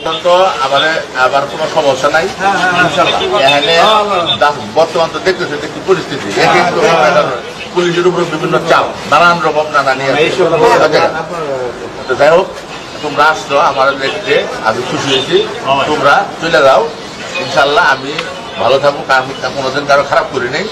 পর্যন্ত আবার আবার কোনো সমস্যা নাই এখানে বর্তমান তো দেখতেছে কি পরিস্থিতি। পুলিশের উপর বিভিন্ন চাপ নানান রকম নানা নিয়ে যাই হোক তোমরা আসছো আমার দেখতে আমি খুশি হয়েছি। তোমরা চলে যাও। ইনশাল্লাহ আমি ভালো থাকুক আমি কোনোদিন কারও খারাপ করি নাই।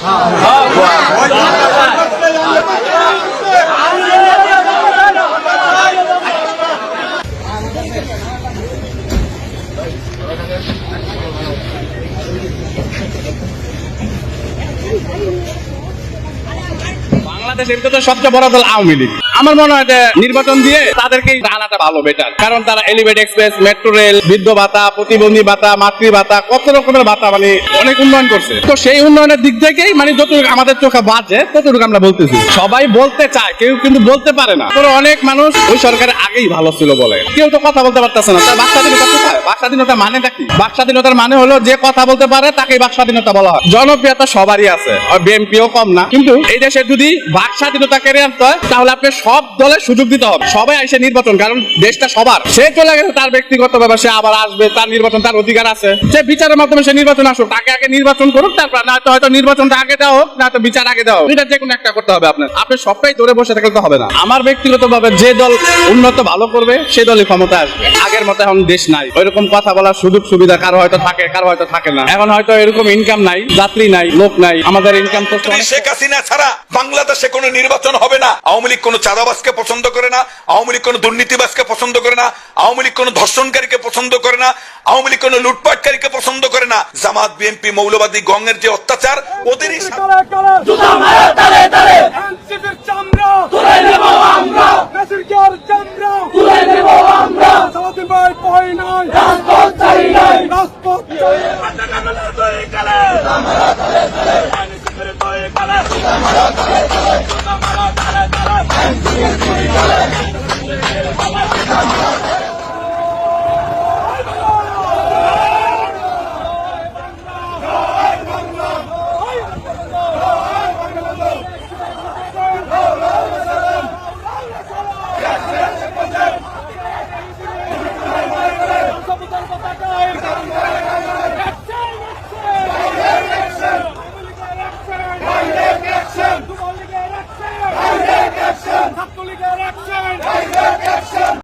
বাংলাদেশের ভিতরে সবচেয়ে বড় দল আওয়ামী লীগ। আমার মনে হয় যে নির্বাচন দিয়ে তাদেরকে আনাটা ভালো বেটার কারণ তারা এলিভেট এক্সপ্রেস মেট্রো রেল বৃদ্ধ ভাতা, প্রতিবন্ধী ভাতা মাতৃ ভাতা কত রকমের ভাতা মানে অনেক উন্নয়ন করছে। তো সেই উন্নয়নের দিক থেকেই মানে যতটুকু আমাদের চোখে বাজে, ততটুকু আমরা বলতেছি। সবাই বলতে চায়, কেউ কিন্তু বলতে পারে না। তো অনেক মানুষ ওই সরকারের আগেই ভালো ছিল বলে। কেউ তো কথা বলতে পারতেছে না। তার বাক স্বাধীনতা কোথায়? বাক স্বাধীনতা মানেটা কি? বাক স্বাধীনতার মানে হলো যে কথা বলতে পারে, তাকেই বাক স্বাধীনতা বলা হয়। জনপ্রিয়তা সবারই আছে, আর বিএনপিও কম না। কিন্তু এই দেশে যদি বাক স্বাধীনতা কেড়ে আনতে হয়, তাহলে আপনি সব দলের সুযোগ দিতে হবে। সবাই এসে নির্বাচন কারণ দেশটা সবার। সে চলে গেছে তার ব্যক্তিগত ব্যাপার সে আবার আসবে তার নির্বাচন তার অধিকার আছে। সে বিচারের মাধ্যমে সে নির্বাচন আসুক তাকে আগে নির্বাচন করুক তারপর না তো হয়তো নির্বাচনটা আগে দেওয়া হোক না তো বিচার আগে দেওয়া হোক। এটা যে কোনো একটা করতে হবে আপনার। আপনি সবটাই ধরে বসে থাকলে তো হবে না। আমার ব্যক্তিগত ভাবে যে দল উন্নত ভালো করবে সেই দলই ক্ষমতা আসবে। আগের মতো এখন দেশ নাই। ওইরকম কথা বলার সুযোগ সুবিধা কারও হয়তো থাকে কারও হয়তো থাকে না। এখন হয়তো এরকম ইনকাম নাই যাত্রী নাই লোক নাই। আমাদের ইনকাম তো শেখ হাসিনা ছাড়া বাংলাদেশে কোনো নির্বাচন হবে না। আওয়ামী লীগ কোনো চাঁদাবাজকে পছন্দ করে না আওয়ামী লীগ কোনো দুর্নীতিবাসকে পছন্দ করে না আওয়ামী লীগ কোনো ধর্ষণকারীকে পছন্দ করে না আওয়ামী লীগ কোনো লুটপাটকারীকে পছন্দ করে না জামাত বিএনপি মৌলবাদী গঙ্গের যে অত্যাচার ওদেরই সাথে Thank you. অ্যাকশন ছাত্রলীগের